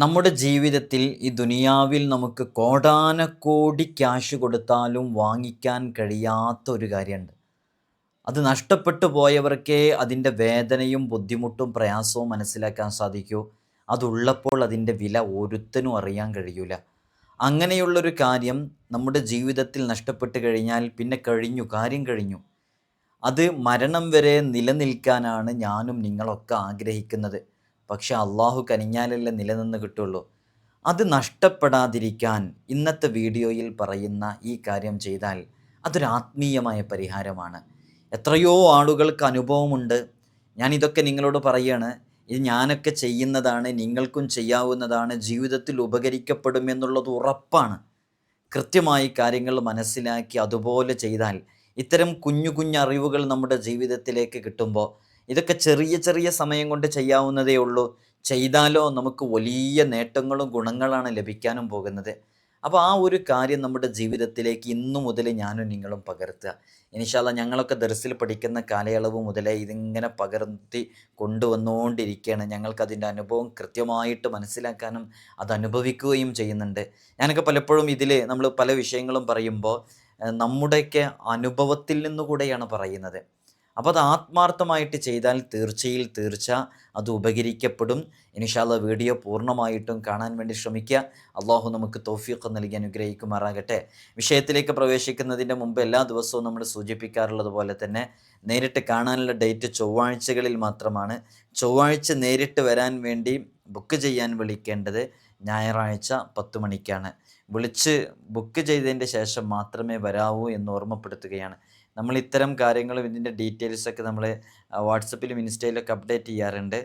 നമ്മുടെ ജീവിതത്തിൽ ഈ ദുനിയാവിൽ നമുക്ക് കോടാനക്കോടി ക്യാഷ് കൊടുത്താലും വാങ്ങിക്കാൻ കഴിയാത്ത ഒരു കാര്യമുണ്ട്. അത് നഷ്ടപ്പെട്ടു പോയവർക്കേ അതിന്റെ വേദനയും ബുദ്ധിമുട്ടും പ്രയാസവും മനസ്സിലാക്കാൻ സാധിക്കൂ. അതുള്ളപ്പോൾ അതിന്റെ വില ഒരുത്തനും അറിയാൻ കഴിയൂല. അങ്ങനെയുള്ളൊരു കാര്യം നമ്മുടെ ജീവിതത്തിൽ നഷ്ടപ്പെട്ട് കഴിഞ്ഞാൽ പിന്നെ കഴിഞ്ഞു കാര്യം കഴിഞ്ഞു. അത് മരണം വരെ നിലനിൽക്കാനാണ് ഞാനും നിങ്ങളൊക്കെ ആഗ്രഹിക്കുന്നത്. പക്ഷെ അള്ളാഹു കനിഞ്ഞാലല്ലേ നിലനിന്ന് കിട്ടുള്ളൂ. അത് നഷ്ടപ്പെടാതിരിക്കാൻ ഇന്നത്തെ വീഡിയോയിൽ പറയുന്ന ഈ കാര്യം ചെയ്താൽ അതൊരു ആത്മീയമായ പരിഹാരമാണ്. എത്രയോ ആളുകൾക്ക് അനുഭവമുണ്ട്. ഞാൻ ഇതൊക്കെ നിങ്ങളോട് പറയാണ്. ഇത് ഞാനൊക്കെ ചെയ്യുന്നതാണ് നിങ്ങൾക്കും ചെയ്യാവുന്നതാണ് ജീവിതത്തിൽ ഉപകരിക്കപ്പെടുമെന്നുള്ളത് ഉറപ്പാണ്. കൃത്യമായി കാര്യങ്ങൾ മനസ്സിലാക്കി അതുപോലെ ചെയ്താൽ ഇത്തരം കുഞ്ഞു കുഞ്ഞു അറിവുകൾ നമ്മുടെ ജീവിതത്തിലേക്ക് കിട്ടുമ്പോൾ ഇതൊക്കെ ചെറിയ ചെറിയ സമയം കൊണ്ട് ചെയ്യാവുന്നതേ ഉള്ളൂ. ചെയ്താലോ നമുക്ക് വലിയ നേട്ടങ്ങളും ഗുണങ്ങളാണ് ലഭിക്കാനും പോകുന്നത്. അപ്പോൾ ആ ഒരു കാര്യം നമ്മുടെ ജീവിതത്തിലേക്ക് ഇന്നു മുതൽ ഞാനും നിങ്ങളും പകർത്തുക. ഇനിഷാല്ല ഞങ്ങളൊക്കെ ദർസിൽ പഠിക്കുന്ന കാലയളവ് മുതലേ ഇതിങ്ങനെ പകർത്തി കൊണ്ടുവന്നുകൊണ്ടിരിക്കുകയാണ് ഞങ്ങൾക്കതിന്റെ അനുഭവം കൃത്യമായിട്ട് മനസ്സിലാക്കാനും അത് അനുഭവിക്കുകയും ചെയ്യുന്നുണ്ട്. ഞാനൊക്കെ പലപ്പോഴും ഇതിൽ നമ്മൾ പല വിഷയങ്ങളും പറയുമ്പോൾ നമ്മുടെയൊക്കെ അനുഭവത്തിൽ നിന്നുകൂടെയാണ് പറയുന്നത്. അപ്പോൾ അത് ആത്മാർത്ഥമായിട്ട് ചെയ്താൽ തീർച്ചയിൽ തീർച്ച അത് ഉപകരിക്കപ്പെടും. ഇനിഷാല്ല വീഡിയോ പൂർണമായിട്ടും കാണാൻ വേണ്ടി ശ്രമിക്കുക. അള്ളാഹു നമുക്ക് തോഫീഖ് നൽകി അനുഗ്രഹിക്കുമാറാകട്ടെ. വിഷയത്തിലേക്ക് പ്രവേശിക്കുന്നതിന്റെ മുമ്പ് എല്ലാ ദിവസവും നമ്മൾ സൂചിപ്പിക്കാറുള്ളത് പോലെ തന്നെ നേരിട്ട് കാണാനുള്ള ഡേറ്റ് ചൊവ്വാഴ്ചകളിൽ മാത്രമാണ്. ചൊവ്വാഴ്ച നേരിട്ട് വരാൻ വേണ്ടി ബുക്ക് ചെയ്യാൻ വിളിക്കേണ്ടത് ഞായറാഴ്ച പത്ത് മണിക്കാണ്. വിളിച്ച് ബുക്ക് ചെയ്തതിന്റെ ശേഷം മാത്രമേ വരാവൂ എന്ന് ഓർമ്മപ്പെടുത്തുകയാണ്. നമ്മൾ ഇത്തരം കാര്യങ്ങളും ഇതിന്റെ ഡീറ്റെയിൽസൊക്കെ നമ്മൾ വാട്സപ്പിലും ഇൻസ്റ്റയിലൊക്കെ അപ്ഡേറ്റ് ചെയ്യാറുണ്ട്.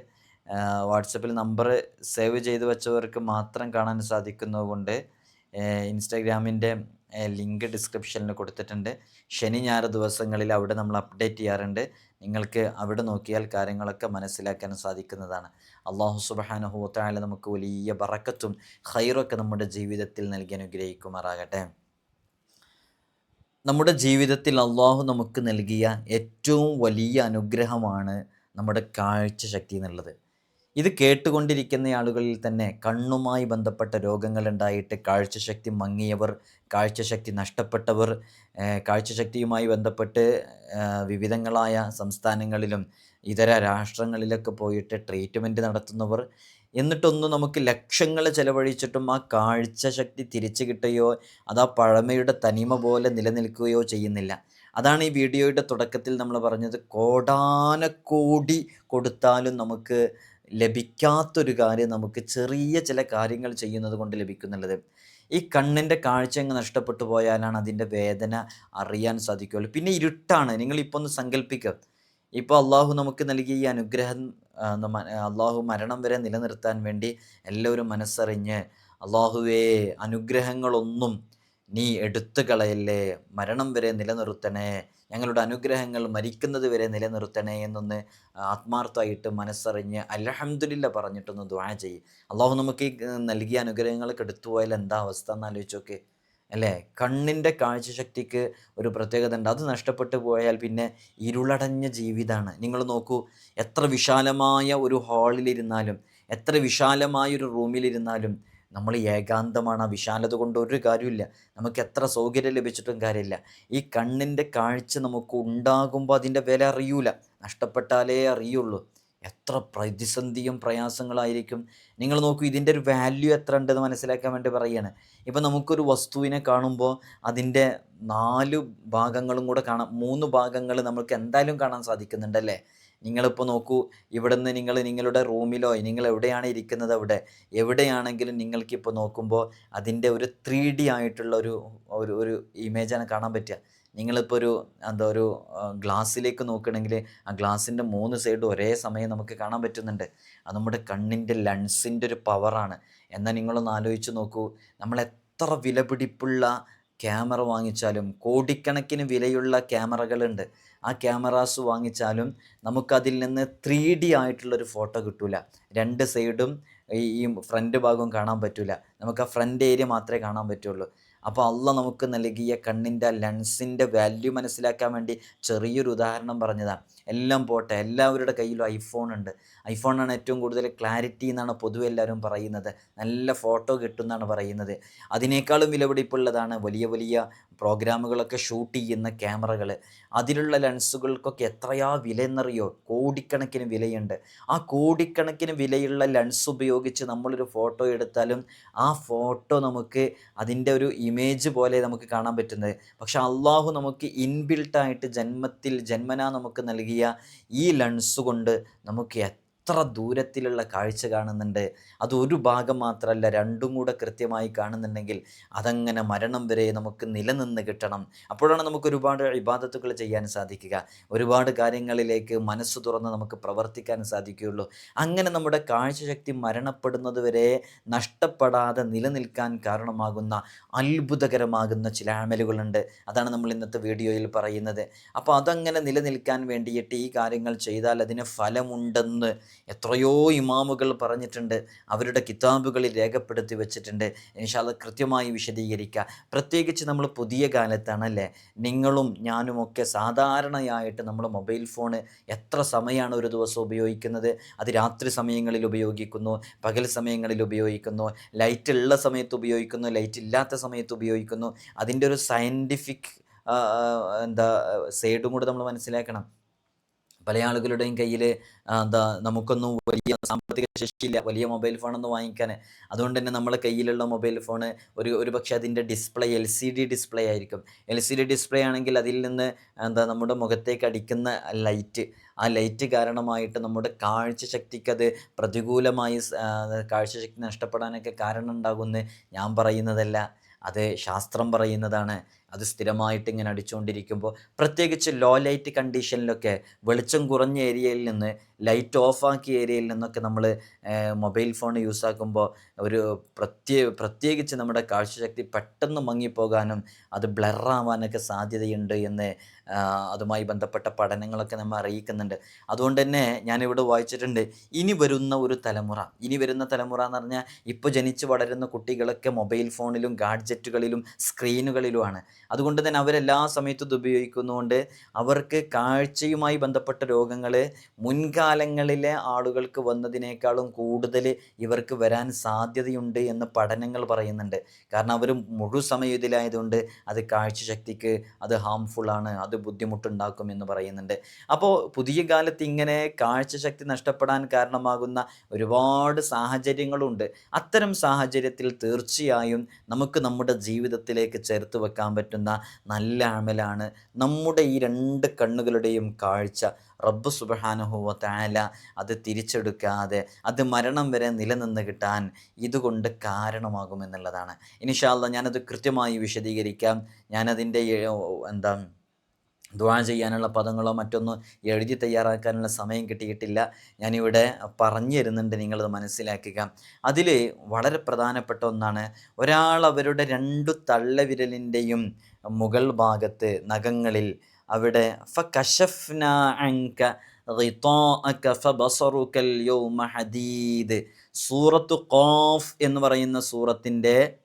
വാട്സപ്പിൽ നമ്പർ സേവ് ചെയ്ത് വെച്ചവർക്ക് മാത്രം കാണാൻ സാധിക്കുന്നതുകൊണ്ട് ഇൻസ്റ്റാഗ്രാമിന്റെ ലിങ്ക് ഡിസ്ക്രിപ്ഷനിൽ കൊടുത്തിട്ടുണ്ട്. ശനി ഞായർ ദിവസങ്ങളിൽ അവിടെ നമ്മൾ അപ്ഡേറ്റ് ചെയ്യാറുണ്ട്. നിങ്ങൾക്ക് അവിടെ നോക്കിയാൽ കാര്യങ്ങളൊക്കെ മനസ്സിലാക്കാൻ സാധിക്കുന്നതാണ്. അള്ളാഹു സുബഹാനുഹൂത്തായാലും നമുക്ക് വലിയ ബറക്കത്തും ഹൈറൊക്കെ നമ്മുടെ ജീവിതത്തിൽ നൽകി അനുഗ്രഹിക്കുമാറാകട്ടെ. നമ്മുടെ ജീവിതത്തിൽ അള്ളാഹു നമുക്ക് നൽകിയ ഏറ്റവും വലിയ അനുഗ്രഹമാണ് നമ്മുടെ കാഴ്ച ശക്തി എന്നുള്ളത്. ഇത് കേട്ടുകൊണ്ടിരിക്കുന്ന ആളുകളിൽ തന്നെ കണ്ണുമായി ബന്ധപ്പെട്ട രോഗങ്ങൾ ഉണ്ടായിട്ട് കാഴ്ചശക്തി മങ്ങിയവർ കാഴ്ചശക്തി നഷ്ടപ്പെട്ടവർ കാഴ്ചശക്തിയുമായി ബന്ധപ്പെട്ട് വിവിധങ്ങളായ സംസ്ഥാനങ്ങളിലും ഇതര രാഷ്ട്രങ്ങളിലൊക്കെ പോയിട്ട് ട്രീറ്റ്മെന്റ് നടത്തുന്നവർ എന്നിട്ടൊന്നും നമുക്ക് ലക്ഷങ്ങൾ ചെലവഴിച്ചിട്ടും ആ കാഴ്ച ശക്തി തിരിച്ചു കിട്ടുകയോ അത് ആ പഴമയുടെ തനിമ പോലെ നിലനിൽക്കുകയോ ചെയ്യുന്നില്ല. അതാണ് ഈ വീഡിയോയുടെ തുടക്കത്തിൽ നമ്മൾ പറഞ്ഞത്. കോടാനക്കോടി കൊടുത്താലും നമുക്ക് ലഭിക്കാത്തൊരു കാര്യം നമുക്ക് ചെറിയ ചില കാര്യങ്ങൾ ചെയ്യുന്നത് കൊണ്ട് ലഭിക്കുന്നുള്ളത്. ഈ കണ്ണിന്റെ കാഴ്ച അങ്ങ് നഷ്ടപ്പെട്ടു പോയാലാണ് അതിന്റെ വേദന അറിയാൻ സാധിക്കുകയുള്ളൂ. പിന്നെ ഇരുട്ടാണ്. നിങ്ങളിപ്പോൾ ഒന്ന് സങ്കല്പിക്കുക ഇപ്പോൾ അള്ളാഹു നമുക്ക് നൽകിയ ഈ അനുഗ്രഹം അള്ളാഹു മരണം വരെ നിലനിർത്താൻ വേണ്ടി എല്ലാവരും മനസ്സറിഞ്ഞ് അള്ളാഹുവേ അനുഗ്രഹങ്ങളൊന്നും നീ എടുത്തു കളയല്ലേ? മരണം വരെ നിലനിർത്തണേ. ഞങ്ങളുടെ അനുഗ്രഹങ്ങൾ മരിക്കുന്നത് വരെ നിലനിർത്തണേ എന്നൊന്ന് ആത്മാർത്ഥമായിട്ട് മനസ്സറിഞ്ഞ് അലഹമില്ല പറഞ്ഞിട്ടൊന്ന് ദ്വാ ചെയ്യും. അള്ളാഹു നമുക്ക് ഈ നൽകിയ അനുഗ്രഹങ്ങളൊക്കെ എടുത്തു പോയാൽ എന്താ അവസ്ഥ എന്ന് ആലോചിച്ചോക്കെ അല്ലേ? കണ്ണിന്റെ കാഴ്ചശക്തിക്ക് ഒരു പ്രത്യേകത ഉണ്ട് അത് നഷ്ടപ്പെട്ടു പോയാൽ പിന്നെ ഇരുളടഞ്ഞ ജീവിതമാണ് നിങ്ങൾ നോക്കൂ എത്ര വിശാലമായ ഒരു ഹാളിലിരുന്നാലും എത്ര വിശാലമായ ഒരു റൂമിലിരുന്നാലും നമ്മൾ ഏകാന്തമാണ്. ആ വിശാലത കൊണ്ട് ഒരു കാര്യമില്ല നമുക്ക് എത്ര സൗകര്യം ലഭിച്ചിട്ടും കാര്യമില്ല. ഈ കണ്ണിന്റെ കാഴ്ച നമുക്ക് ഉണ്ടാകുമ്പോൾ അതിന്റെ വില അറിയൂല. നഷ്ടപ്പെട്ടാലേ അറിയുള്ളൂ. എത്ര പ്രതിസന്ധിയും പ്രയാസങ്ങളായിരിക്കും. നിങ്ങൾ നോക്കൂ ഇതിന്റെ ഒരു വാല്യൂ എത്ര ഉണ്ടെന്ന് മനസ്സിലാക്കാൻ വേണ്ടി പറയുകയാണ്. ഇപ്പം നമുക്കൊരു വസ്തുവിനെ കാണുമ്പോൾ അതിന്റെ നാല് ഭാഗങ്ങളും കൂടെ കാണാം. മൂന്ന് ഭാഗങ്ങൾ നമുക്ക് എന്തായാലും കാണാൻ സാധിക്കുന്നുണ്ടല്ലേ നിങ്ങളിപ്പോൾ നോക്കൂ ഇവിടുന്ന് നിങ്ങൾ നിങ്ങളുടെ റൂമിലോ നിങ്ങൾ എവിടെയാണ് ഇരിക്കുന്നത് അവിടെ? എവിടെയാണെങ്കിലും നിങ്ങൾക്കിപ്പോൾ നോക്കുമ്പോൾ അതിന്റെ ഒരു ത്രീ ഡി ആയിട്ടുള്ള ഒരു ഒരു ഇമേജാണ് കാണാൻ പറ്റുക. നിങ്ങളിപ്പോൾ ഒരു എന്താ ഒരു ഗ്ലാസ്സിലേക്ക് നോക്കുകയാണെങ്കിൽ ആ ഗ്ലാസ്സിന്റെ മൂന്ന് സൈഡും ഒരേ സമയം നമുക്ക് കാണാൻ പറ്റുന്നുണ്ട്. അത് നമ്മുടെ കണ്ണിന്റെ ലെൻസിന്റെ ഒരു പവറാണ് എന്നാൽ നിങ്ങളൊന്ന് ആലോചിച്ച് നോക്കൂ നമ്മൾ എത്ര വിലപിടിപ്പുള്ള ക്യാമറ വാങ്ങിച്ചാലും കോടിക്കണക്കിന് വിലയുള്ള ക്യാമറകളുണ്ട് ആ ക്യാമറാസ് വാങ്ങിച്ചാലും നമുക്കതിൽ നിന്ന് ത്രീ ഡി ആയിട്ടുള്ളൊരു ഫോട്ടോ കിട്ടൂല. രണ്ട് സൈഡും ഈ ഫ്രണ്ട് ഭാഗവും കാണാൻ പറ്റില്ല നമുക്ക് ആ ഫ്രണ്ട് ഏരിയ മാത്രമേ കാണാൻ പറ്റുള്ളൂ. അപ്പോൾ അള്ള നമുക്ക് നൽകിയ കണ്ണിന്റെ ലെൻസിന്റെ വാല്യൂ മനസ്സിലാക്കാൻ വേണ്ടി ചെറിയൊരു ഉദാഹരണം പറഞ്ഞതാണ്. എല്ലാം പോട്ടെ എല്ലാവരുടെ കയ്യിലും ഐഫോൺ ഉണ്ട്. ഐഫോണാണ് ഏറ്റവും കൂടുതൽ ക്ലാരിറ്റി എന്നാണ് പൊതുവെ എല്ലാവരും പറയുന്നത്. നല്ല ഫോട്ടോ കിട്ടുമെന്നാണ് പറയുന്നത്. അതിനേക്കാളും വിലപിടിപ്പുള്ളതാണ് വലിയ വലിയ പ്രോഗ്രാമുകളൊക്കെ ഷൂട്ട് ചെയ്യുന്ന ക്യാമറകൾ അതിലുള്ള ലെൻസുകൾക്കൊക്കെ എത്രയാ വില എന്നറിയോ കോടിക്കണക്കിന് വിലയുണ്ട്. ആ കോടിക്കണക്കിന് വിലയുള്ള ലെൻസ് ഉപയോഗിച്ച് നമ്മളൊരു ഫോട്ടോ എടുത്താലും ആ ഫോട്ടോ നമുക്ക് അതിന്റെ ഒരു ഇമേജ് പോലെ നമുക്ക് കാണാൻ പറ്റുന്നത്. പക്ഷെ അള്ളാഹു നമുക്ക് ഇൻബിൽട്ടായിട്ട് ജന്മത്തിൽ ജന്മനാ നമുക്ക് ഈ ലെൻസ് കൊണ്ട് നമുക്ക് എത്ര ദൂരത്തിലുള്ള കാഴ്ച കാണുന്നുണ്ട്? അത് ഒരു ഭാഗം മാത്രമല്ല രണ്ടും കൂടെ കൃത്യമായി കാണുന്നുണ്ടെങ്കിൽ അതങ്ങനെ മരണം വരെ നമുക്ക് നിലനിന്ന് കിട്ടണം. അപ്പോഴാണ് നമുക്ക് ഒരുപാട് ഇബാദത്തുകൾ ചെയ്യാൻ സാധിക്കുക. ഒരുപാട് കാര്യങ്ങളിലേക്ക് മനസ്സ് തുറന്ന് നമുക്ക് പ്രവർത്തിക്കാൻ സാധിക്കുകയുള്ളൂ. അങ്ങനെ നമ്മുടെ കാഴ്ചശക്തി മരണപ്പെടുന്നത് വരെ നഷ്ടപ്പെടാതെ നിലനിൽക്കാൻ കാരണമാകുന്ന അത്ഭുതകരമാകുന്ന ചില ആമലുകളുണ്ട് അതാണ് നമ്മൾ ഇന്നത്തെ വീഡിയോയിൽ പറയുന്നത്. അപ്പോൾ അതങ്ങനെ നിലനിൽക്കാൻ വേണ്ടിയിട്ട് ഈ കാര്യങ്ങൾ ചെയ്താൽ അതിന് ഫലമുണ്ടെന്ന് എത്രയോ ഇമാമുകൾ പറഞ്ഞിട്ടുണ്ട് അവരുടെ കിതാബുകളിൽ രേഖപ്പെടുത്തി വെച്ചിട്ടുണ്ട്. ഇൻഷാല്ല കൃത്യമായി വിശദീകരിക്കുക പ്രത്യേകിച്ച് നമ്മൾ പുതിയ കാലത്താണല്ലേ? നിങ്ങളും ഞാനുമൊക്കെ സാധാരണയായിട്ട് നമ്മൾ മൊബൈൽ ഫോണ് എത്ര സമയമാണ് ഒരു ദിവസം ഉപയോഗിക്കുന്നത്? അത് രാത്രി സമയങ്ങളിൽ ഉപയോഗിക്കുന്നു പകൽ സമയങ്ങളിൽ ഉപയോഗിക്കുന്നു ലൈറ്റ് ഉള്ള സമയത്ത് ഉപയോഗിക്കുന്നു ലൈറ്റ് ഇല്ലാത്ത സമയത്ത് ഉപയോഗിക്കുന്നു. അതിന്റെ ഒരു സയന്റിഫിക് എന്താ സൈഡും കൂടെ നമ്മൾ മനസ്സിലാക്കണം. പല ആളുകളുടെയും കയ്യിൽ എന്താ നമുക്കൊന്നും വലിയ സാമ്പത്തിക ശേഷിയില്ല. വലിയ മൊബൈൽ ഫോണൊന്നും വാങ്ങിക്കാൻ. അതുകൊണ്ട് തന്നെ നമ്മളെ കയ്യിലുള്ള മൊബൈൽ ഫോണ് ഒരു ഒരു പക്ഷേ അതിന്റെ display L C D display ആയിരിക്കും. എൽ സി ഡി ഡിസ്പ്ലേ ആണെങ്കിൽ അതിൽ നിന്ന് എന്താ നമ്മുടെ മുഖത്തേക്ക് അടിക്കുന്ന ലൈറ്റ് ആ ലൈറ്റ് കാരണമായിട്ട് നമ്മുടെ കാഴ്ചശക്തിക്ക് അത് പ്രതികൂലമായി കാഴ്ചശക്തി നഷ്ടപ്പെടാനൊക്കെ കാരണം ഉണ്ടാകുമെന്ന് ഞാൻ പറയുന്നതല്ല. അത് ശാസ്ത്രം പറയുന്നതാണ്. അത് സ്ഥിരമായിട്ട് ഇങ്ങനെ അടിച്ചുകൊണ്ടിരിക്കുമ്പോൾ പ്രത്യേകിച്ച് ലോ ലൈറ്റ് കണ്ടീഷനിലൊക്കെ വെളിച്ചം കുറഞ്ഞ ഏരിയയിൽ നിന്ന് ലൈറ്റ് ഓഫ് ഓഫാക്കിയ ഏരിയയിൽ നിന്നൊക്കെ നമ്മൾ മൊബൈൽ ഫോൺ യൂസ് ആക്കുമ്പോൾ ഒരു പ്രത്യേക പ്രത്യേകിച്ച് നമ്മുടെ കാഴ്ചശക്തി പെട്ടെന്ന് മങ്ങിപ്പോകാനും അത് ബ്ലറാവാനൊക്കെ സാധ്യതയുണ്ട് എന്ന് അതുമായി ബന്ധപ്പെട്ട പഠനങ്ങളൊക്കെ നമ്മൾ അറിയിക്കുന്നുണ്ട്. അതുകൊണ്ട് തന്നെ ഞാനിവിടെ വായിച്ചിട്ടുണ്ട് ഇനി വരുന്ന ഒരു തലമുറ. ഇനി വരുന്ന തലമുറ എന്ന് പറഞ്ഞാൽ ഇപ്പോൾ ജനിച്ച് വളരുന്ന കുട്ടികളൊക്കെ മൊബൈൽ ഫോണിലും ഗാഡ്ജറ്റുകളിലും സ്ക്രീനുകളിലുമാണ്. അതുകൊണ്ട് തന്നെ അവരെല്ലാ സമയത്തും ഇത് ഉപയോഗിക്കുന്നതുകൊണ്ട് അവർക്ക് കാഴ്ചയുമായി ബന്ധപ്പെട്ട രോഗങ്ങൾ മുൻകാലങ്ങളിലെ ആളുകൾക്ക് വന്നതിനേക്കാളും കൂടുതൽ ഇവർക്ക് വരാൻ സാധ്യതയുണ്ട് എന്ന് പഠനങ്ങൾ പറയുന്നുണ്ട്. കാരണം അവർ മുഴുസമയം ഇതിലായതുകൊണ്ട് അത് കാഴ്ചശക്തിക്ക് അത് ഹാംഫുള്ളാണ് അത് ബുദ്ധിമുട്ടുണ്ടാക്കും എന്ന് പറയുന്നുണ്ട്. അപ്പോൾ പുതിയ കാലത്ത് ഇങ്ങനെ കാഴ്ചശക്തി നഷ്ടപ്പെടാൻ കാരണമാകുന്ന ഒരുപാട് സാഹചര്യങ്ങളുണ്ട്. അത്തരം സാഹചര്യത്തിൽ തീർച്ചയായും നമുക്ക് നമ്മുടെ ജീവിതത്തിലേക്ക് ചേർത്ത് വെക്കാൻ പറ്റുന്ന നല്ല അമലാണ് നമ്മുടെ ഈ രണ്ട് കണ്ണുകളുടെയും കാഴ്ച. റബ്ബ് സുബഹാനുഹൂവത്തായാല അത് തിരിച്ചെടുക്കാതെ അത് മരണം വരെ നിലനിന്ന് കിട്ടാൻ ഇതുകൊണ്ട് കാരണമാകുമെന്നുള്ളതാണ് ഇനിഷാല്ല ഞാനത് കൃത്യമായി വിശദീകരിക്കാം. ഞാനതിന്റെ എന്താ ദ്വാ ചെയ്യാനുള്ള പദങ്ങളോ മറ്റൊന്നോ എഴുതി തയ്യാറാക്കാനുള്ള സമയം കിട്ടിയിട്ടില്ല. ഞാനിവിടെ പറഞ്ഞു തരുന്നുണ്ട് നിങ്ങളത് മനസ്സിലാക്കുക. അതിൽ വളരെ പ്രധാനപ്പെട്ട ഒന്നാണ് ഒരാൾ അവരുടെ രണ്ടു തള്ളവിരലിന്റെയും മുകൾ ഭാഗത്ത് നഖങ്ങളിൽ അവിടെ സൂറത്തു കോഫ് എന്ന് പറയുന്ന സൂറത്തിന്റെ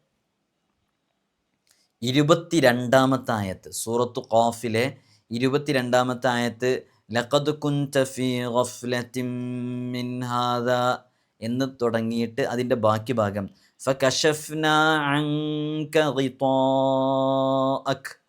ഇരുപത്തിരണ്ടാമത്തെ ആയത്ത് സൂറത്ത് ഖോഫിലെ ഇരുപത്തിരണ്ടാമത്തെ ആയത്ത് ലഖദ് കുൻത ഫീ ഗഫ്ലത്തിൻ മിൻ ഹാദാ എന്ന് തുടങ്ങിയിട്ട് അതിന്റെ ബാക്കി ഭാഗം ഫ ഗിതാഅക്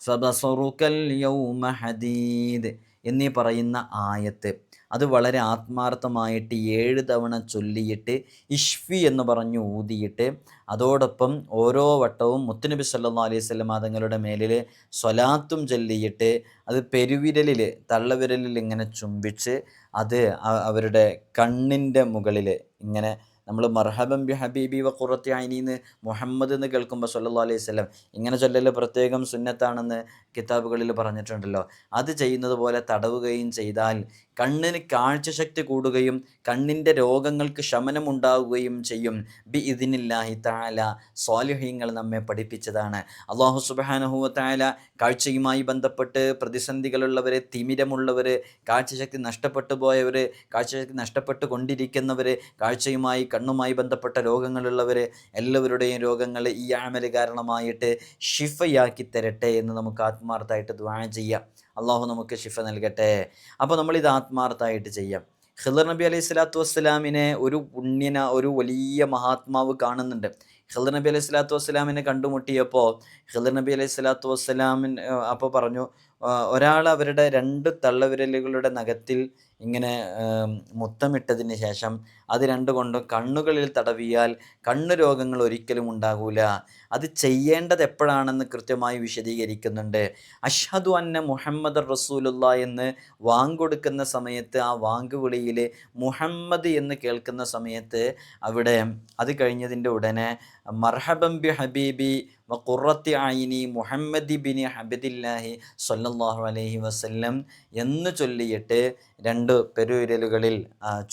ഫബസറുകൽ യൗമ ഹദീദ് എന്നീ പറയുന്ന ആയത്ത്. അത് വളരെ ആത്മാർത്ഥമായിട്ട് ഏഴ് തവണ ചൊല്ലിയിട്ട് ഇഷ്ഫി എന്ന് പറഞ്ഞു ഊതിയിട്ട് അതോടൊപ്പം ഓരോ വട്ടവും മുത്തുനബി സല്ലാ അലൈഹി സ്വലം തങ്ങളുടെ മേലിൽ സ്വലാത്തും ചൊല്ലിയിട്ട് അത് പെരുവിരലിൽ തള്ളവിരലിൽ ഇങ്ങനെ ചുംബിച്ച് അത് അവരുടെ കണ്ണിന്റെ മുകളിൽ ഇങ്ങനെ നമ്മൾ മർഹബം ബി ഹബീബി വ ഖുറത്തി ഐനീന്ന് മുഹമ്മദ് എന്ന് കേൾക്കുമ്പോൾ സല്ലാ അലൈഹി സ്വലം ഇങ്ങനെ ചൊല്ലൽ പ്രത്യേകം സുന്നത്താണെന്ന് കിതാബുകളിൽ പറഞ്ഞിട്ടുണ്ടല്ലോ. അത് ചെയ്യുന്നത് പോലെ തടവുകയും ചെയ്താൽ കണ്ണിന് കാഴ്ചശക്തി കൂടുകയും കണ്ണിന്റെ രോഗങ്ങൾക്ക് ശമനം ഉണ്ടാവുകയും ചെയ്യും. ബി ഇതിനില്ലാഹി താല സ്വാലിഹ്യങ്ങൾ നമ്മെ പഠിപ്പിച്ചതാണ്. അള്ളാഹു സുബാനഹുവ താല കാഴ്ചയുമായി ബന്ധപ്പെട്ട് പ്രതിസന്ധികളുള്ളവർ തിമിരമുള്ളവർ കാഴ്ചശക്തി നഷ്ടപ്പെട്ടു പോയവർ കാഴ്ചശക്തി നഷ്ടപ്പെട്ടു കൊണ്ടിരിക്കുന്നവർ കാഴ്ചയുമായി കണ്ണുമായി ബന്ധപ്പെട്ട രോഗങ്ങളുള്ളവരെ എല്ലാവരുടെയും രോഗങ്ങൾ ഈ ആമൽ കാരണമായിട്ട് ഷിഫയാക്കി തരട്ടെ എന്ന് നമുക്ക് ആത്മാർത്ഥമായിട്ട് ദ്വാ ചെയ്യാം. അള്ളാഹു നമുക്ക് ഷിഫ നൽകട്ടെ. അപ്പോൾ നമ്മളിത് ആത്മാർത്ഥമായിട്ട് ചെയ്യാം. ഖിദർ നബി അലൈഹി സ്വലാത്തു വസ്സലാമിനെ ഒരു പുണ്യന ഒരു വലിയ മഹാത്മാവ് കാണുന്നുണ്ട്. ഖിദർ നബി അലൈഹി സ്വലാത്തു വസ്സലാമിനെ കണ്ടുമുട്ടിയപ്പോൾ ഖിദർ നബി അലൈഹി സ്വലാത്തു വസ്സലാമിന് അപ്പോൾ പറഞ്ഞു ഒരാൾ അവരുടെ രണ്ട് തള്ളവിരലുകളുടെ നഖത്തിൽ ഇങ്ങനെ മുത്തമിട്ടതിന് ശേഷം അത് രണ്ടുകൊണ്ടും കണ്ണുകളിൽ തടവിയാൽ കണ്ണു രോഗങ്ങൾ ഒരിക്കലും ഉണ്ടാകൂല. അത് ചെയ്യേണ്ടത് എപ്പോഴാണെന്ന് കൃത്യമായി വിശദീകരിക്കുന്നുണ്ട്. അഷ്ഹദു അന്ന മുഹമ്മദ് റസൂലുള്ള എന്ന് വാങ്കൊടുക്കുന്ന സമയത്ത് ആ വാങ്കുവിളിയിൽ മുഹമ്മദ് എന്ന് കേൾക്കുന്ന സമയത്ത് അവിടെ അത് കഴിഞ്ഞതിന്റെ ഉടനെ മർഹബം ബി ഹബീബി വ ഖുറത്തി ആയിനി മുഹമ്മദ് ബിനി ഹബിദില്ലാഹി സ്വല്ലല്ലാഹു അലൈഹി വസല്ലം എന്ന് ചൊല്ലിയിട്ട് രണ്ട് പെരുവിരലുകളിൽ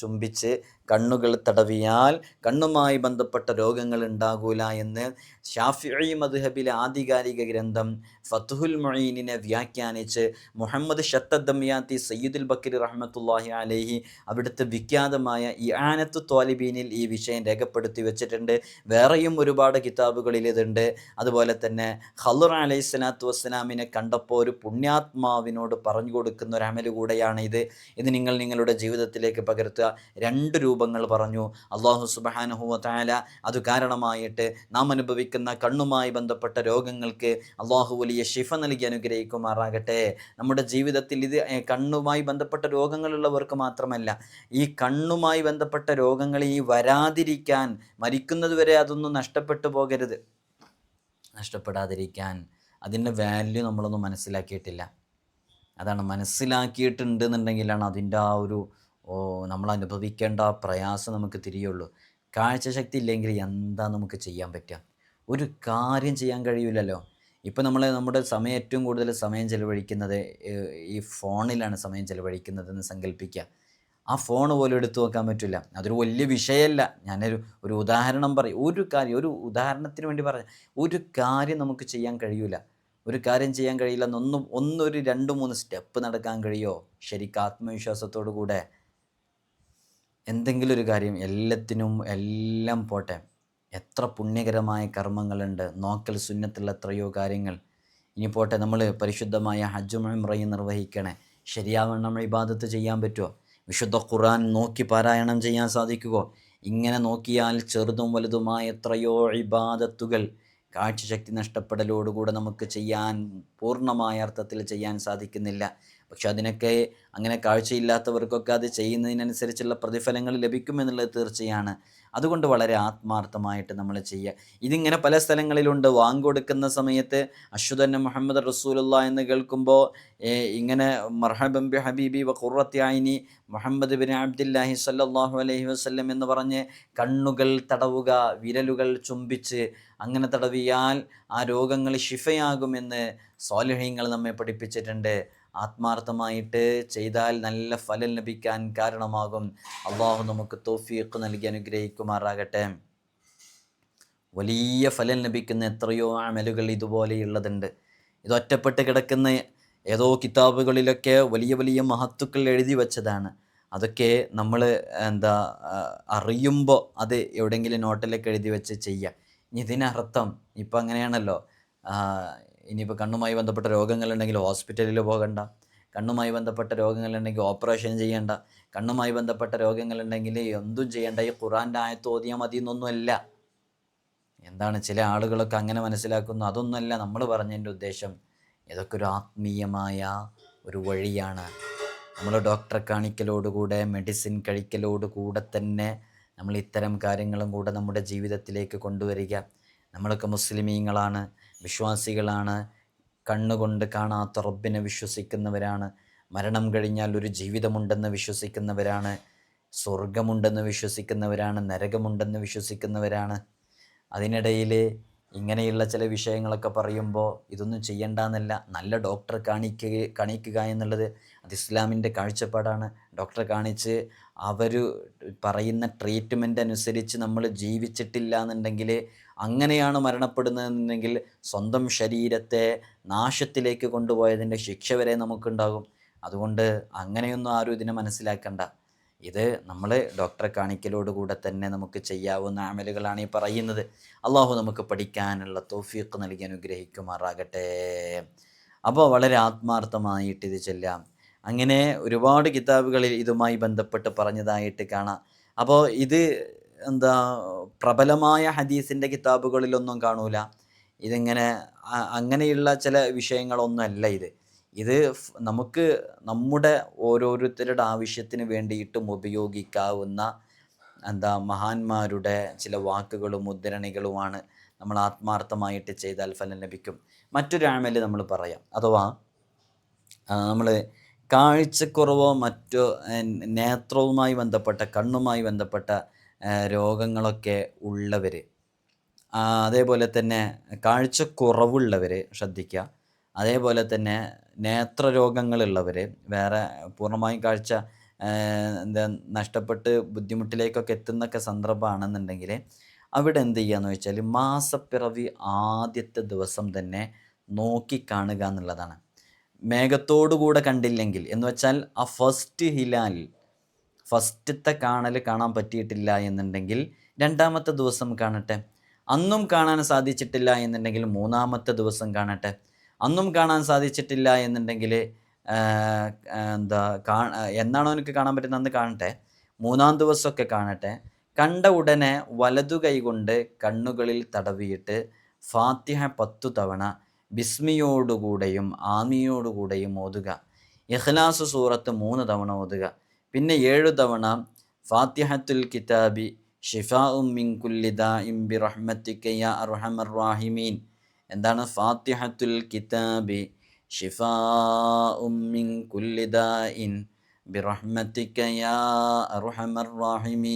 ചുംബിച്ച് കണ്ണുകൾ തടവിയാൽ കണ്ണുമായി ബന്ധപ്പെട്ട രോഗങ്ങൾ ഉണ്ടാകൂല എന്ന് ഷാഫിഈ മദ്ഹബിലെ ആധികാരിക ഗ്രന്ഥം ഫത്തുഹുൽ മൊയ്നിനെ വ്യാഖ്യാനിച്ച് മുഹമ്മദ് ഷത്തദ്ദമിയാത്തി സയ്യിദുൽ ബക്കർ റഹ്മത്തുല്ലാഹി അലൈഹി അവിടുത്തെ വിഖ്യാതമായ ഈ ആനത്ത് ത്വാലിബീനിൽ ഈ വിഷയം രേഖപ്പെടുത്തി വെച്ചിട്ടുണ്ട്. വേറെയും ഒരുപാട് കിതാബുകളിൽ ഇതുണ്ട്. അതുപോലെ തന്നെ ഖലുർ അലൈഹി സ്വലാത്തു വസ്സലാമിനെ കണ്ടപ്പോൾ ഒരു പുണ്യാത്മാവിനോട് പറഞ്ഞു കൊടുക്കുന്ന ഒരു അമൽ കൂടെയാണ് ഇത് ഇത് നിങ്ങൾ നിങ്ങളുടെ ജീവിതത്തിലേക്ക് പകർത്തുക. രണ്ട് രൂപങ്ങൾ പറഞ്ഞു. അള്ളാഹു സുബാനഹുവ താല അത് കാരണമായിട്ട് നാം അനുഭവിക്കുന്ന കണ്ണുമായി ബന്ധപ്പെട്ട രോഗങ്ങൾക്ക് അള്ളാഹു വലിയ ശിഫ നൽകി അനുഗ്രഹിക്കുമാറാകട്ടെ. നമ്മുടെ ജീവിതത്തിൽ ഇത് കണ്ണുമായി ബന്ധപ്പെട്ട രോഗങ്ങളുള്ളവർക്ക് മാത്രമല്ല ഈ കണ്ണുമായി ബന്ധപ്പെട്ട രോഗങ്ങൾ ഈ വരാതിരിക്കാൻ മരിക്കുന്നതുവരെ അതൊന്നും നഷ്ടപ്പെട്ടു പോകരുത്. നഷ്ടപ്പെടാതിരിക്കാൻ അതിന്റെ വാല്യൂ നമ്മളൊന്നും മനസ്സിലാക്കിയിട്ടില്ല. അതാണ് മനസ്സിലാക്കിയിട്ടുണ്ടെന്നുണ്ടെങ്കിലാണ് അതിന്റെ ആ ഒരു നമ്മൾ അനുഭവിക്കേണ്ട പ്രയാസം നമുക്ക് തിരിയുള്ളൂ. കാഴ്ചശക്തി ഇല്ലെങ്കിൽ എന്താ നമുക്ക് ചെയ്യാൻ പറ്റുക? ഒരു കാര്യം ചെയ്യാൻ കഴിയില്ലല്ലോ ഇപ്പം നമ്മൾ നമ്മുടെ സമയം ഏറ്റവും കൂടുതൽ സമയം ചിലവഴിക്കുന്നത് ഈ ഫോണിലാണ് സമയം ചിലവഴിക്കുന്നതെന്ന് സങ്കല്പിക്കുക ആ ഫോൺ പോലും എടുത്തു വെക്കാൻ പറ്റില്ല. അതൊരു വലിയ വിഷയമല്ല. ഞാനൊരു ഒരു ഉദാഹരണം പറയും ഒരു കാര്യം ഒരു ഉദാഹരണത്തിന് വേണ്ടി പറയാം ഒരു കാര്യം നമുക്ക് ചെയ്യാൻ കഴിയില്ല ഒരു കാര്യം ചെയ്യാൻ കഴിയില്ല എന്നൊന്നും ഒന്നൊരു രണ്ട് മൂന്ന് സ്റ്റെപ്പ് നടക്കാൻ കഴിയുമോ ശരിക്കും ആത്മവിശ്വാസത്തോടു കൂടെ. എന്തെങ്കിലും ഒരു കാര്യം എല്ലാത്തിനും എല്ലാം പോട്ടെ. എത്ര പുണ്യകരമായ കർമ്മങ്ങളുണ്ട്. നോക്കൽ സുന്നത്തുള്ള എത്രയോ കാര്യങ്ങൾ. ഇനി പോട്ടെ നമ്മൾ പരിശുദ്ധമായ ഹജ്ജും ഉംറയും നിർവഹിക്കണേ. നമ്മൾ ഇബാദത്ത് ചെയ്യാൻ പറ്റുമോ വിശുദ്ധ ഖുറാൻ നോക്കി പാരായണം ചെയ്യാൻ സാധിക്കുമോ ഇങ്ങനെ നോക്കിയാൽ ചെറുതും വലുതുമായ എത്രയോ ഇബാദത്തുകൾ കാഴ്ചശക്തി നഷ്ടപ്പെടലോടുകൂടെ നമുക്ക് ചെയ്യാൻ പൂർണമായ അർത്ഥത്തിൽ ചെയ്യാൻ സാധിക്കുന്നില്ല. പക്ഷെ അതിനൊക്കെ അങ്ങനെ കാഴ്ചയില്ലാത്തവർക്കൊക്കെ അത് ചെയ്യുന്നതിനനുസരിച്ചുള്ള പ്രതിഫലങ്ങൾ ലഭിക്കുമെന്നുള്ളത് തീർച്ചയാണ്. അതുകൊണ്ട് വളരെ ആത്മാർത്ഥമായിട്ട് നമ്മൾ ചെയ്യുക. ഇതിങ്ങനെ പല സ്ഥലങ്ങളിലുണ്ട്. വാങ്കൊടുക്കുന്ന സമയത്ത് അശ്വതന്നെ മുഹമ്മദ് റസൂലുള്ള എന്ന് കേൾക്കുമ്പോൾ ഇങ്ങനെ മർഹബംബി ഹബീബി വ ഖുറത്യായിനി മുഹമ്മദ് ബിൻ അബ്ദില്ലാഹി സല്ലാഹു അലൈഹി വസല്ലം എന്ന് പറഞ്ഞ് കണ്ണുകൾ തടവുക വിരലുകൾ ചുംബിച്ച് അങ്ങനെ തടവിയാൽ ആ രോഗങ്ങൾ ശിഫയാകുമെന്ന് സ്വാലിഹ്യങ്ങൾ നമ്മെ പഠിപ്പിച്ചിട്ടുണ്ട്. ആത്മാർത്ഥമായിട്ട് ചെയ്താൽ നല്ല ഫലം ലഭിക്കാൻ കാരണമാകും. അള്ളാഹു നമുക്ക് തോഫീഖ് നൽകി അനുഗ്രഹിക്കുമാറാകട്ടെ. വലിയ ഫലം ലഭിക്കുന്ന എത്രയോ അമലുകൾ ഇതുപോലെയുള്ളതുണ്ട്. ഇത് ഒറ്റപ്പെട്ട് കിടക്കുന്ന ഏതോ കിതാബുകളിലൊക്കെ വലിയ വലിയ മഹത്തുക്കൾ എഴുതി വച്ചതാണ്. അതൊക്കെ നമ്മൾ എന്താ അറിയുമ്പോൾ അത് എവിടെയെങ്കിലും നോട്ടിലൊക്കെ എഴുതി വെച്ച് ചെയ്യുക. ഇതിനർത്ഥം ഇപ്പം അങ്ങനെയാണല്ലോ. ഇനിയിപ്പോൾ കണ്ണുമായി ബന്ധപ്പെട്ട രോഗങ്ങളുണ്ടെങ്കിൽ ഹോസ്പിറ്റലിൽ പോകണ്ട. കണ്ണുമായി ബന്ധപ്പെട്ട രോഗങ്ങളുണ്ടെങ്കിൽ ഓപ്പറേഷൻ ചെയ്യേണ്ട. കണ്ണുമായി ബന്ധപ്പെട്ട രോഗങ്ങളുണ്ടെങ്കിൽ എന്തും ചെയ്യേണ്ട. ഈ ഖുറാന്റെ ആയത്ത് ഓതിയാൽ മതി എന്നൊന്നുമല്ല എന്താണ് ചില ആളുകളൊക്കെ അങ്ങനെ മനസ്സിലാക്കുന്നു. അതൊന്നുമല്ല നമ്മൾ പറഞ്ഞതിന്റെ ഉദ്ദേശം. ഇതൊക്കെ ഒരു ആത്മീയമായ ഒരു വഴിയാണ്. നമ്മൾ ഡോക്ടറെ കാണിക്കലോടുകൂടെ മെഡിസിൻ കഴിക്കലോടുകൂടെ തന്നെ നമ്മൾ ഇത്തരം കാര്യങ്ങളും കൂടെ നമ്മുടെ ജീവിതത്തിലേക്ക് കൊണ്ടുവരിക. നമ്മളൊക്കെ മുസ്ലിമീങ്ങളാണ്. വിശ്വാസികളാണ്. കണ്ണുകൊണ്ട് കാണാത്ത റബ്ബിനെ വിശ്വസിക്കുന്നവരാണ്. മരണം കഴിഞ്ഞാൽ ഒരു ജീവിതമുണ്ടെന്ന് വിശ്വസിക്കുന്നവരാണ്. സ്വർഗമുണ്ടെന്ന് വിശ്വസിക്കുന്നവരാണ്. നരകമുണ്ടെന്ന് വിശ്വസിക്കുന്നവരാണ്. അതിനിടയിൽ ഇങ്ങനെയുള്ള ചില വിഷയങ്ങളൊക്കെ പറയുമ്പോൾ ഇതൊന്നും ചെയ്യണ്ടെന്നല്ല. നല്ല ഡോക്ടറെ കാണിക്കുക കാണിക്കുക എന്നുള്ളത് അത് ഇസ്ലാമിന്റെ കാഴ്ചപ്പാടാണ്. ഡോക്ടറെ കാണിച്ച് അവർ പറയുന്ന ട്രീറ്റ്മെന്റ് അനുസരിച്ച് നമ്മൾ ജീവിച്ചിട്ടില്ല എന്നുണ്ടെങ്കിൽ അങ്ങനെയാണ് മരണപ്പെടുന്നതെന്നുണ്ടെങ്കിൽ സ്വന്തം ശരീരത്തെ നാശത്തിലേക്ക് കൊണ്ടുപോയതിന്റെ ശിക്ഷ വരെ നമുക്കുണ്ടാകും. അതുകൊണ്ട് അങ്ങനെയൊന്നും ആരും ഇതിനെ മനസ്സിലാക്കണ്ട. ഇത് നമ്മൾ ഡോക്ടറെ കാണിക്കലോട് കൂടെ തന്നെ നമുക്ക് ചെയ്യാവുന്ന അമലുകളാണ് ഈ പറയുന്നത്. അള്ളാഹു നമുക്ക് പഠിക്കാനുള്ള തോഫീക്ക് നൽകി അനുഗ്രഹിക്കുമാറാകട്ടെ. അപ്പോൾ വളരെ ആത്മാർത്ഥമായിട്ട് ഇത് ചെല്ലാം. അങ്ങനെ ഒരുപാട് കിതാബുകളിൽ ഇതുമായി ബന്ധപ്പെട്ട് പറഞ്ഞതായിട്ട് കാണാം. അപ്പോൾ ഇത് എന്താ പ്രബലമായ ഹദീസിന്റെ കിതാബുകളിലൊന്നും കാണൂല. ഇതിങ്ങനെ അങ്ങനെയുള്ള ചില വിഷയങ്ങളൊന്നുമല്ല ഇത്. ഇത് നമുക്ക് നമ്മുടെ ഓരോരുത്തരുടെ ആവശ്യത്തിന് വേണ്ടിയിട്ടും ഉപയോഗിക്കാവുന്ന എന്താ മഹാന്മാരുടെ ചില വാക്കുകളും ഉദ്ധരണികളുമാണ് നമ്മൾ ആത്മാർത്ഥമായിട്ട് ചെയ്താൽ ഫലം ലഭിക്കും. മറ്റൊരു ആമൽ നമ്മൾ പറയാം. അഥവാ നമ്മൾ കാഴ്ചക്കുറവോ മറ്റോ നേത്രവുമായി ബന്ധപ്പെട്ട കണ്ണുമായി ബന്ധപ്പെട്ട രോഗങ്ങളൊക്കെ ഉള്ളവർ അതേപോലെ തന്നെ കാഴ്ചക്കുറവുള്ളവർ ശ്രദ്ധിക്കുക. അതേപോലെ തന്നെ നേത്രരോഗങ്ങളുള്ളവർ വേറെ പൂർണമായും കാഴ്ച എന്താ നഷ്ടപ്പെട്ട് ബുദ്ധിമുട്ടിലേക്കൊക്കെ എത്തുന്നൊക്കെ സന്ദർഭമാണെന്നുണ്ടെങ്കിൽ അവിടെ എന്ത് ചെയ്യുകയെന്ന് വെച്ചാൽ മാസപ്പിറവി ആദ്യത്തെ ദിവസം തന്നെ നോക്കിക്കാണുക എന്നുള്ളതാണ്. മേഘത്തോടുകൂടെ കണ്ടില്ലെങ്കിൽ എന്ന് വെച്ചാൽ ആ ഫസ്റ്റ് ഹിലാൽ ഫസ്റ്റത്തെ കാണൽ കാണാൻ പറ്റിയിട്ടില്ല എന്നുണ്ടെങ്കിൽ രണ്ടാമത്തെ ദിവസം കാണട്ടെ. അന്നും കാണാൻ സാധിച്ചിട്ടില്ല എന്നുണ്ടെങ്കിൽ മൂന്നാമത്തെ ദിവസം കാണട്ടെ. അന്നും കാണാൻ സാധിച്ചിട്ടില്ല എന്നുണ്ടെങ്കിൽ എന്താ കാ എന്നാണോ എനിക്ക് കാണാൻ പറ്റുന്നത്? അന്ന് കാണട്ടെ. മൂന്നാം ദിവസമൊക്കെ കാണട്ടെ. കണ്ട ഉടനെ വലതു കൈകൊണ്ട് കണ്ണുകളിൽ തടവിയിട്ട് ഫാത്തിഹ പത്തു തവണ ബിസ്മിയോടുകൂടെയും ആമിയോടുകൂടെയും ഓതുക. ഇഖ്ലാസ് സൂറത്ത് മൂന്ന് തവണ ഓതുക. പിന്നെ ഏഴു തവണ ഫാത്തിഹത്തുൽ കിതാബി ഷിഫാ മിൻ കുല്ലി ദാഇം ബി റഹ്മത്തിക യാ അർഹമർ റാഹിമീൻ. എന്താണ് ഫാത്തിഹത്തുൽ കിതാബി? ഷിഫാ മിൻ കുല്ലി ദാഇൻ ബി റഹ്മത്തിക യാ അർഹമർ റാഹിമീൻ.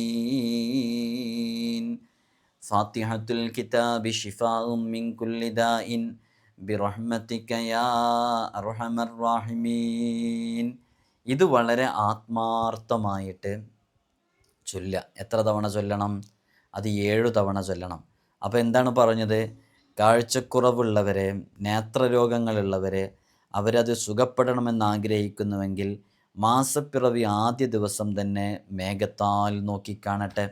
ഫാത്തിഹത്തുൽ കിതാബി ഷിഫാ മിൻ കുല്ലി ദാഇൻ ബിറഹ്മത്തിക യാ അർഹമർ റാഹിമീൻ. ഇത് വളരെ ആത്മാർത്ഥമായിട്ട് ചൊല്ല എത്ര തവണ ചൊല്ലണം? അത് ഏഴു തവണ ചൊല്ലണം. അപ്പോൾ എന്താണ് പറഞ്ഞത്? കാഴ്ചക്കുറവുള്ളവരെ നേത്രരോഗങ്ങളുള്ളവരെ അവരത് സുഖപ്പെടണമെന്ന് ആഗ്രഹിക്കുന്നുവെങ്കിൽ മാസപ്പിറവി ആദ്യ ദിവസം തന്നെ മേഘത്താൽ നോക്കി കാണട്ടെ.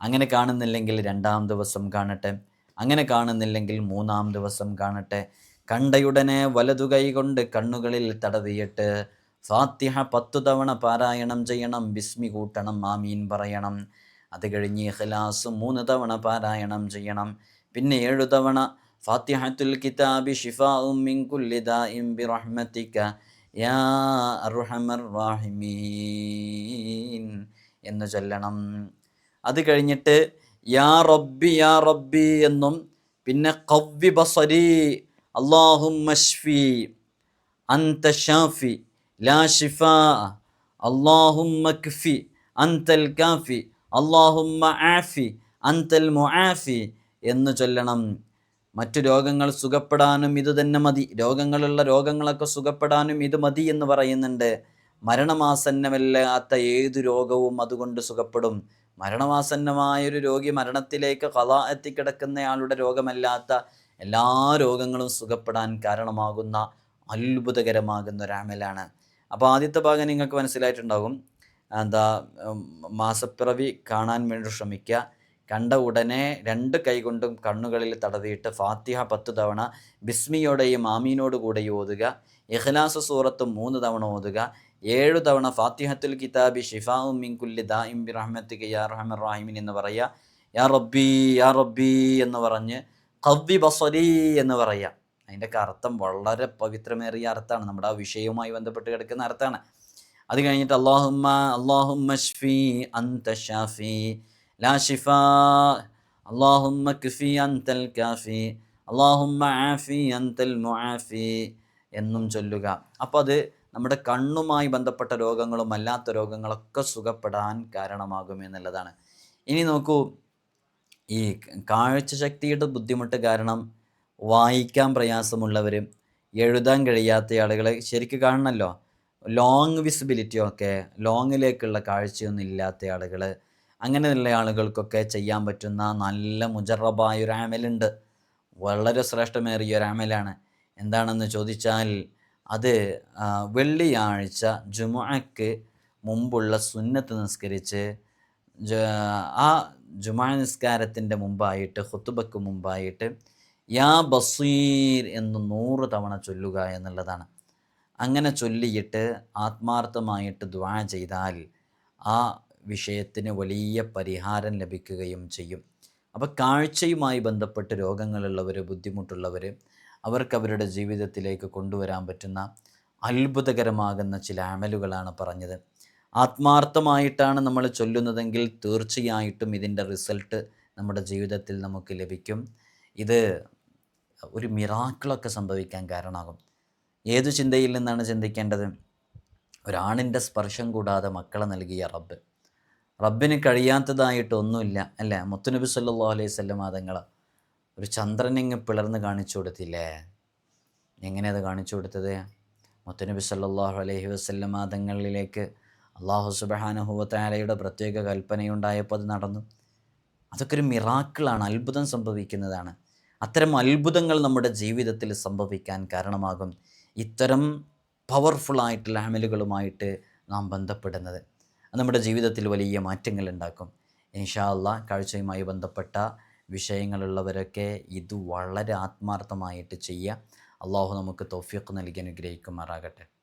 അങ്ങനെ കാണുന്നില്ലെങ്കിൽ രണ്ടാം ദിവസം കാണട്ടെ. അങ്ങനെ കാണുന്നില്ലെങ്കിൽ മൂന്നാം ദിവസം കാണട്ടെ. കണ്ടയുടനെ വലതുകൈ കൊണ്ട് കണ്ണുകളിൽ തടവിയിട്ട് ഫാത്തിഹ പത്തു തവണ പാരായണം ചെയ്യണം ബിസ്മി കൂട്ടണം ആമീൻ പറയണം. അത് കഴിഞ്ഞ് ഇഖ്ലാസ് മൂന്ന് തവണ പാരായണം ചെയ്യണം. പിന്നെ ഏഴു തവണ ഫാത്തിഹത്തുൽ കിതാബി ഷിഫാഉം ബിറഹ്മതിക. യാ എന്ന് ചൊല്ലണം. അത് കഴിഞ്ഞിട്ട് യാ റബ്ബി യാ റബ്ബി എന്നും പിന്നെ കവ്വി ബസരി അള്ളാഹുമ്മഷ്ഫി അന്ത ഷാഫി ലാ ക്ഫി ആഫി മുആഫി എന്ന് ചൊല്ലണം. മറ്റു രോഗങ്ങൾ സുഖപ്പെടാനും ഇത് തന്നെ മതി. രോഗങ്ങളുള്ള രോഗങ്ങളൊക്കെ സുഖപ്പെടാനും ഇത് മതി എന്ന് പറയുന്നുണ്ട്. മരണമാസന്നമല്ലാത്ത ഏതു രോഗവും അതുകൊണ്ട് സുഖപ്പെടും. മരണമാസന്നമായൊരു രോഗി മരണത്തിലേക്ക് കഥ എത്തിക്കിടക്കുന്നയാളുടെ രോഗമല്ലാത്ത എല്ലാ രോഗങ്ങളും സുഖപ്പെടാൻ കാരണമാകുന്ന അത്ഭുതകരമാകുന്ന ഒരു അമലാണ് അപ്പോൾ ആദ്യത്തെ ഭാഗം നിങ്ങൾക്ക് മനസ്സിലായിട്ടുണ്ടാകും. എന്താ മാസപ്പിറവി കാണാൻ വേണ്ടി ശ്രമിക്കുക. കണ്ട ഉടനെ രണ്ട് കൈകൊണ്ടും കണ്ണുകളിൽ തടതിയിട്ട് ഫാത്തിഹ പത്ത് തവണ ബിസ്മിയോടെയും ആമീനോട് കൂടെ ഓതുക. ഇഖ്ലാസ് സൂറത്ത് മൂന്ന് തവണ ഓതുക. ഏഴു തവണ ഫാത്തിഹത്തുൽ കിതാബി ഷിഫാ മിൻ കുല്ലി ദാഇം ബി റഹ്മത്തിക യാ റഹ്മൻ റാഹിമിൻ എന്ന് പറയുക. യാ റബ്ബി യാ റബ്ബി എന്ന് പറഞ്ഞ് കവ്വി ബസരി എന്ന് പറയുക. അതിന്റെയൊക്കെ അർത്ഥം വളരെ പവിത്രമേറിയ അർത്ഥമാണ്. നമ്മുടെ ആ വിഷയവുമായി ബന്ധപ്പെട്ട് കിടക്കുന്ന അർത്ഥമാണ്. അത് കഴിഞ്ഞിട്ട് അള്ളാഹുമ്മ ഷ്ഫി അന്ത ഷാഫി ലാ ഷിഫാ അള്ളാഹുമ്മ കിഫി അന്തൽ കാഫി അള്ളാഹുമ്മ ആഫി അന്തൽ മുആഫി എന്നും ചൊല്ലുക. അപ്പോൾ അത് നമ്മുടെ കണ്ണുമായി ബന്ധപ്പെട്ട രോഗങ്ങളും അല്ലാത്ത രോഗങ്ങളൊക്കെ സുഖപ്പെടാൻ കാരണമാകും എന്നുള്ളതാണ്. ഇനി നോക്കൂ ഈ കാഴ്ച ശക്തിയുടെ ബുദ്ധിമുട്ട് കാരണം വായിക്കാൻ പ്രയാസമുള്ളവരും എഴുതാൻ കഴിയാത്ത ആളുകളെ ശരിക്കും കാണണമല്ലോ ലോങ് വിസിബിലിറ്റി ഒക്കെ ലോങ്ങിലേക്കുള്ള കാഴ്ചയൊന്നും ഇല്ലാത്ത ആളുകൾ അങ്ങനെയുള്ള ആളുകൾക്കൊക്കെ ചെയ്യാൻ പറ്റുന്ന നല്ല മുജറബായ ഒരു ആമലുണ്ട് വളരെ ശ്രേഷ്ഠമേറിയ ഒരു ആമലാണ്. എന്താണെന്ന് ചോദിച്ചാൽ അത് വെള്ളിയാഴ്ച ജുമുഅക്ക് മുമ്പുള്ള സുന്നത്ത് നിസ്കരിച്ച് ആ ജുമാ നിസ്കാരത്തിന്റെ മുമ്പായിട്ട് ഹുത്തുബക്ക് മുമ്പായിട്ട് യാ ബസീർ എന്ന് നൂറ് തവണ ചൊല്ലുക എന്നുള്ളതാണ്. അങ്ങനെ ചൊല്ലിയിട്ട് ആത്മാർത്ഥമായിട്ട് ദ്വാ ചെയ്താൽ ആ വിഷയത്തിന് വലിയ പരിഹാരം ലഭിക്കുകയും ചെയ്യും. അപ്പോൾ കാഴ്ചയുമായി ബന്ധപ്പെട്ട് രോഗങ്ങളുള്ളവർ ബുദ്ധിമുട്ടുള്ളവർ അവർക്ക് അവരുടെ ജീവിതത്തിലേക്ക് കൊണ്ടുവരാൻ പറ്റുന്ന അത്ഭുതകരമാകുന്ന ചില അമലുകളാണ് പറഞ്ഞത്. ആത്മാർത്ഥമായിട്ടാണ് നമ്മൾ ചൊല്ലുന്നതെങ്കിൽ തീർച്ചയായിട്ടും ഇതിന്റെ റിസൾട്ട് നമ്മുടെ ജീവിതത്തിൽ നമുക്ക് ലഭിക്കും. ഇത് ഒരു മിറാക്കിളൊക്കെ സംഭവിക്കാൻ കാരണമാകും. ഏതു ചിന്തയിൽ നിന്നാണ് ചിന്തിക്കേണ്ടത്? ഒരാണിന്റെ സ്പർശം കൂടാതെ മക്കളെ നൽകിയ റബ്ബ്. റബ്ബിന് കഴിയാത്തതായിട്ടൊന്നുമില്ല അല്ലേ? മുത്തുനബി സല്ലാ അലൈഹി വസല്ലം തങ്ങൾ ഒരു ചന്ദ്രനിങ്ങ് പിളർന്ന് കാണിച്ചു കൊടുത്തില്ലേ? എങ്ങനെ അത് കാണിച്ചു കൊടുത്തത്? മുത്തുനബി സല്ലാഹു അലൈഹി വസല്ലം തങ്ങളിലേക്ക് അള്ളാഹു സുബഹാനുഹുവത്താലയുടെ പ്രത്യേക കൽപ്പനയുണ്ടായപ്പോൾ അത് നടന്നു. അതൊക്കെ ഒരു മിറാക്കിളാണ് അത്ഭുതം സംഭവിക്കുന്നതാണ്. അത്തരം അത്ഭുതങ്ങൾ നമ്മുടെ ജീവിതത്തിൽ സംഭവിക്കാൻ കാരണമാകും ഇത്തരം പവർഫുള്ളായിട്ടുള്ള അമലുകളുമായിട്ട് നാം ബന്ധപ്പെടുന്നത്. നമ്മുടെ ജീവിതത്തിൽ വലിയ മാറ്റങ്ങൾ ഉണ്ടാക്കും. ഇൻഷാ അള്ളാ കാഴ്ചയുമായി ബന്ധപ്പെട്ട വിഷയങ്ങളുള്ളവരൊക്കെ ഇത് വളരെ ആത്മാർത്ഥമായിട്ട് ചെയ്യുക. അള്ളാഹു നമുക്ക് തോഫിയൊക്കെ നൽകി അനുഗ്രഹിക്കുമാറാകട്ടെ.